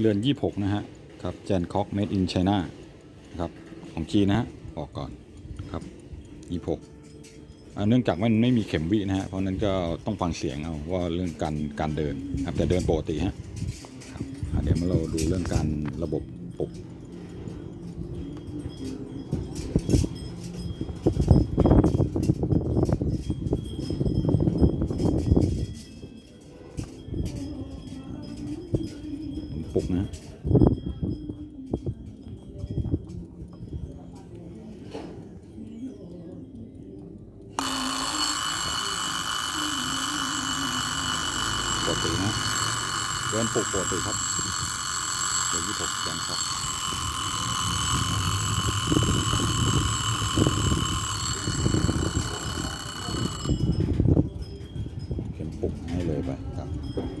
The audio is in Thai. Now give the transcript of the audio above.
เรือน 26 นะฮะ ครับแจนคอกเมดอินไชน่าครับของจีนนะฮะ ออกก่อนครับ 26เนื่องจากมันไม่มีเข็มวินะฮะ เพราะนั้นก็ต้องฟังเสียงเอาว่าเรื่องการการเดินครับแต่เดินปกติฮะครับอะเดี๋ยวมาเราดูเรื่องการระบบปลุ ปุกนะปกตินะเดินปลูกปกติครับเดี๋ยวยี่หกยังครับเข็มปลุกให้เลยไปครับ